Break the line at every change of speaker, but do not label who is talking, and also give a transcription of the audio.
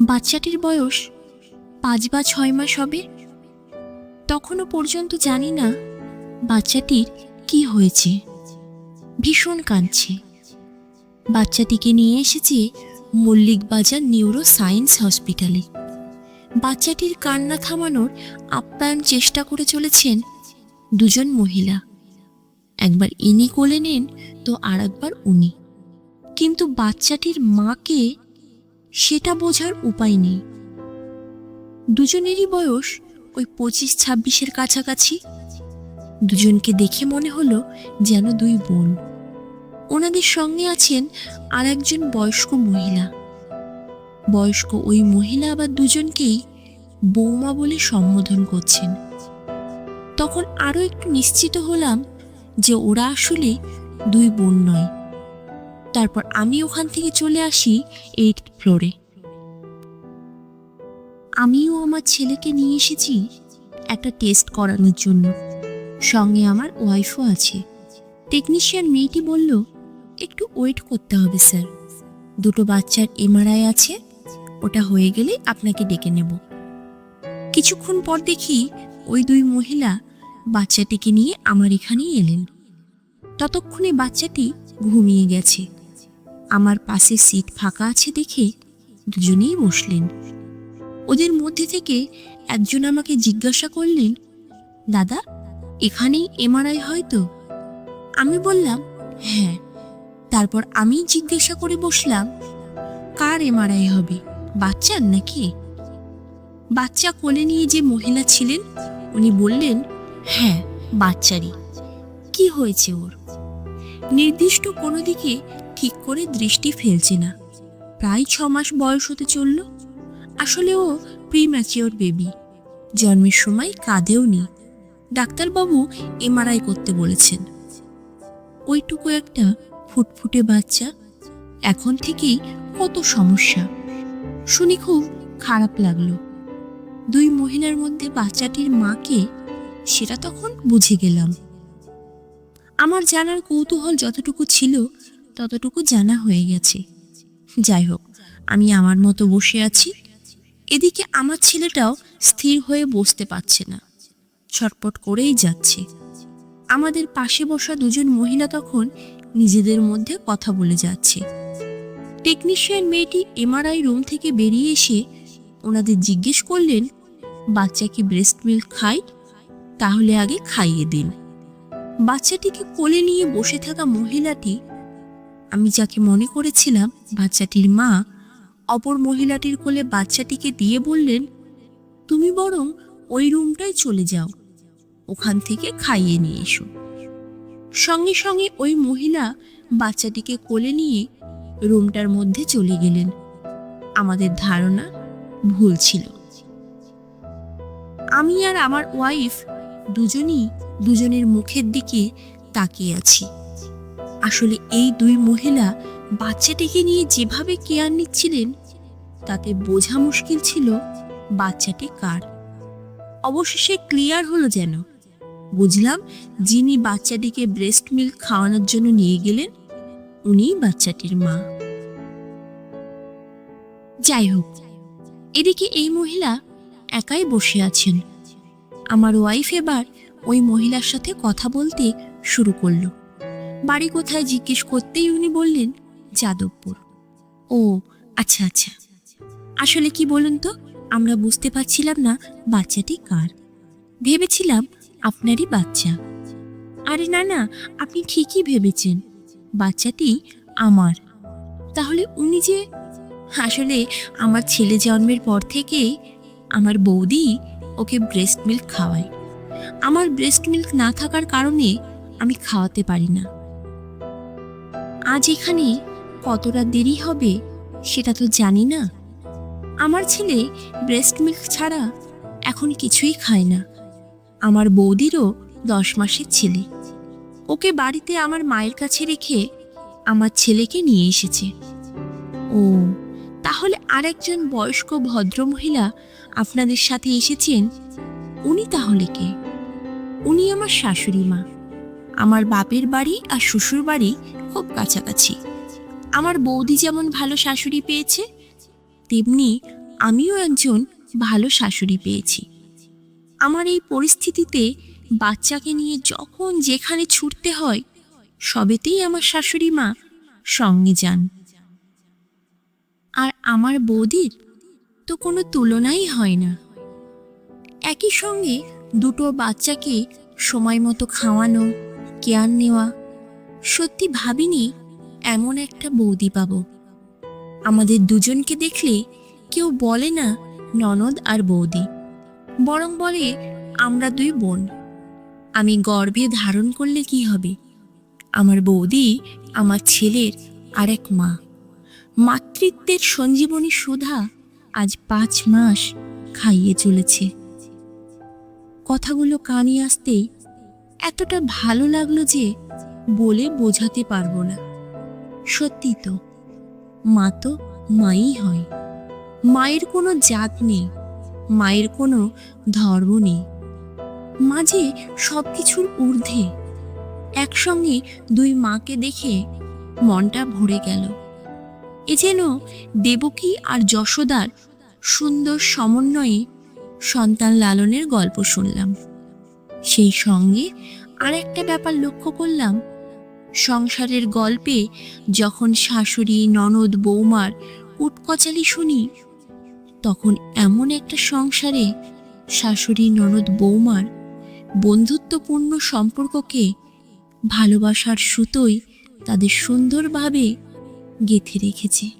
বাচ্চাটির বয়স পাঁচ বা ছয় মাস হবে? তখনও পর্যন্ত জানি না বাচ্চাটির কি হয়েছে। ভীষণ কাঁদছে। বাচ্চাটিকে নিয়ে এসেছে মল্লিক বাজার নিউরো সায়েন্স হসপিটালে বাচ্চাটির কান্না থামানোর আপ্যায়ন চেষ্টা করে চলেছেন দুজন মহিলা। একবার ইনি কোলে নেন তো আর একবার উনি। কিন্তু বাচ্চাটির মাকে সেটা বোঝার উপায় নেই। দুজনেরই বয়স ওই পঁচিশ ছাব্বিশের কাছাকাছি। দুজনকে দেখে মনে হলো যেন দুই বোন। ওনাদের সঙ্গে আছেন আর একজন বয়স্ক মহিলা। বয়স্ক ওই মহিলা আবার দুজনকেই বৌমা বলে সম্বোধন করছেন। তখন আরও একটু নিশ্চিত হলাম যে ওরা আসলে দুই বোন নয়। তারপর আমি ওখান থেকে চলে আসি এইট ফ্লোরে। আমিও আমার ছেলেকে নিয়ে এসেছি একটা টেস্ট করানোর জন্য। সঙ্গে আমার ওয়াইফও আছে। টেকনিশিয়ান মেয়েটি বলল, একটু ওয়েট করতে হবে, স্যার। দুটো বাচ্চার এমআরআই আছে, ওটা হয়ে গেলে আপনাকে ডেকে নেব। কিছুক্ষণ পর দেখি ওই দুই মহিলা বাচ্চাটিকে নিয়ে আমার এখানেই এলেন। ততক্ষণে বাচ্চাটি ঘুমিয়ে গেছে। আমার পাশে সিট ফাঁকা আছে দেখে দুজনেই বসলেন। ওদের মধ্যে থেকে একজন আমাকে জিজ্ঞাসা করলেন, দাদা, এখানেই এমআরআই হয় তো? আমি বললাম হ্যাঁ। তারপর আমি জিজ্ঞাসা করে বসলাম, কার এমআরআই হবে, বাচ্চার নাকি? বাচ্চা কোলে নিয়ে যে মহিলা ছিলেন, উনি বললেন হ্যাঁ বাচ্চারই। কি হয়েছে ওর? নির্দিষ্ট কোনো দিকে ঠিক করে দৃষ্টি ফেলছে না। প্রায় ছ মাস বয়স হতে চলল। আসলে ও প্রিম্যাচিওর বেবি জন্মের সময় কাঁদেও নি ডাক্তারবাবু এমআরআই করতে বলেছেন। ওইটুকু একটা ফুটফুটে বাচ্চা। এখন থেকেই কত সমস্যা। শুনি খুব খারাপ লাগল। দুই মহিলার মধ্যে বাচ্চাটির মাকে সেটা তখন বুঝে গেলাম। আমার জানার কৌতূহল যতটুকু ছিল ততটুকু জানা হয়ে গেছে। যাই হোক, আমি আমার মতো বসে আছি। এদিকে আমার ছেলেটাও স্থির হয়ে বসতে পারছে না। ছটপট করেই যাচ্ছে। আমাদের পাশে বসা দুজন মহিলা তখন নিজেদের মধ্যে কথা বলে যাচ্ছে। টেকনিশিয়ান মেয়েটি এমআরআই রুম থেকে বেরিয়ে এসে ওনাদের জিজ্ঞেস করলেন, বাচ্চা কি ব্রেস্ট মিল্ক খায়? তাহলে আগে খাইয়ে দিন। বাচ্চাটিকে কোলে নিয়ে বসে থাকা মহিলাটি আমি যাকে মনে করেছিলাম বাচ্চাটির মা, অপর মহিলাটির কোলে বাচ্চাটিকে দিয়ে বললেন, তুমি বরং ওই রুমটায় চলে যাও, ওখান থেকে খাইয়ে নিয়ে এসো। সঙ্গে সঙ্গে ওই মহিলা বাচ্চাটিকে কোলে নিয়ে রুমটার মধ্যে চলে গেলেন। আমাদের ধারণা ভুল ছিল। আমি আর আমার ওয়াইফ দুজনই দুজনের মুখের দিকে তাকিয়ে আছি। আসলে এই দুই মহিলা বাচ্চাটিকে নিয়ে যেভাবে কেয়ার নিচ্ছিলেন, তাতে বোঝা মুশকিল ছিল বাচ্চাটি কার। অবশেষে ক্লিয়ার হলো যেন। বুঝলাম যিনি বাচ্চাটিকে ব্রেস্ট মিল্ক খাওয়ানোর জন্য নিয়ে গেলেন, উনিই বাচ্চাটির মা। যাই হোক, এদিকে এই মহিলা একাই বসে আছেন। আমার ওয়াইফ এবার ওই মহিলার সাথে কথা বলতে শুরু করল। বাড়ি কোথায় জিজ্ঞেস করতেই উনি বললেন, যাদবপুর। ও আচ্ছা আচ্ছা। আসলে কি বলুন তো, আমরা বুঝতে পারছিলাম না বাচ্চাটি কার। ভেবেছিলাম আপনারই বাচ্চা। আরে না না, আপনি ঠিকই ভেবেছেন, বাচ্চাটি আমার। তাহলে উনি যে, আসলে আমার ছেলে জন্মের পর থেকেই আমার বৌদি ওকে ব্রেস্ট মিল্ক খাওয়ায়। আমার ব্রেস্ট মিল্ক না থাকার কারণে আমি খাওয়াতে পারি না। আজ এখানে কতটা দেরি হবে সেটা তো জানি না। আমার ছেলে ব্রেস্ট মিল্ক ছাড়া এখন কিছুই খায় না। আমার বৌদিরও দশ মাসের ছেলে। ওকে বাড়িতে আমার মায়ের কাছে রেখে আমার ছেলেকে নিয়ে এসেছে। ও, তাহলে আরেকজন বয়স্ক ভদ্রমহিলা আপনাদের সাথে এসেছেন? উনি তাহলে কে? উনি আমার শাশুড়ি মা। আমার বাপের বাড়ি আর শ্বশুর বাড়ি খুব কাছাকাছি। আমার বৌদি যেমন ভালো শাশুড়ি পেয়েছে, তেমনি আমিও একজন ভালো শাশুড়ি পেয়েছি। আমার এই পরিস্থিতিতে বাচ্চাকে নিয়ে যখন যেখানে ছুটতে হয়, সবেতেই আমার শাশুড়ি মা সঙ্গে যান। আর আমার বৌদির তো কোনো তুলনাই হয় না। একই সঙ্গে দুটো বাচ্চাকে সময় মতো খাওয়ানো কেয়ার নেওয়া সত্যি ভাবিনি এমন একটা বৌদি পাবো। আমাদের দুজনকে দেখলে কেউ বলে না ননদ আর বৌদি। বরং বলে, আমরা দুই বোন। আমি গর্ভে ধারণ করলে কি হবে? আমার বৌদি, আমার ছেলের আর এক মা। মাতৃত্বের সঞ্জীবনী সুধা আজ পাঁচ মাস খাইয়ে চলেছে। কথাগুলো কানে আসতেই এতটা ভালো লাগল যে বলে বোঝাতে পারব না। সত্যি তো, মা তো মাই হয়। মায়ের কোনো জাত নেই, মায়ের কোনো ধর্ম নেই। মাঝে সব কিছুর ঊর্ধ্বে। একসঙ্গে দুই মাকে দেখে মনটা ভরে গেল। এ যেন দেবকী আর যশোদার সুন্দর সমন্বয়ে সন্তান লালনের গল্প শুনলাম। সেই সঙ্গে আর একটা ব্যাপার লক্ষ্য করলাম। সংসারের গল্পে যখন শাশুড়ি, ননদ, বৌমার উটকচালি শুনি, তখন এমন একটা সংসারে শাশুড়ি, ননদ, বৌমার বন্ধুত্বপূর্ণ সম্পর্ককে ভালোবাসার সুতোই তাদের সুন্দরভাবে গেঁথে রেখেছে।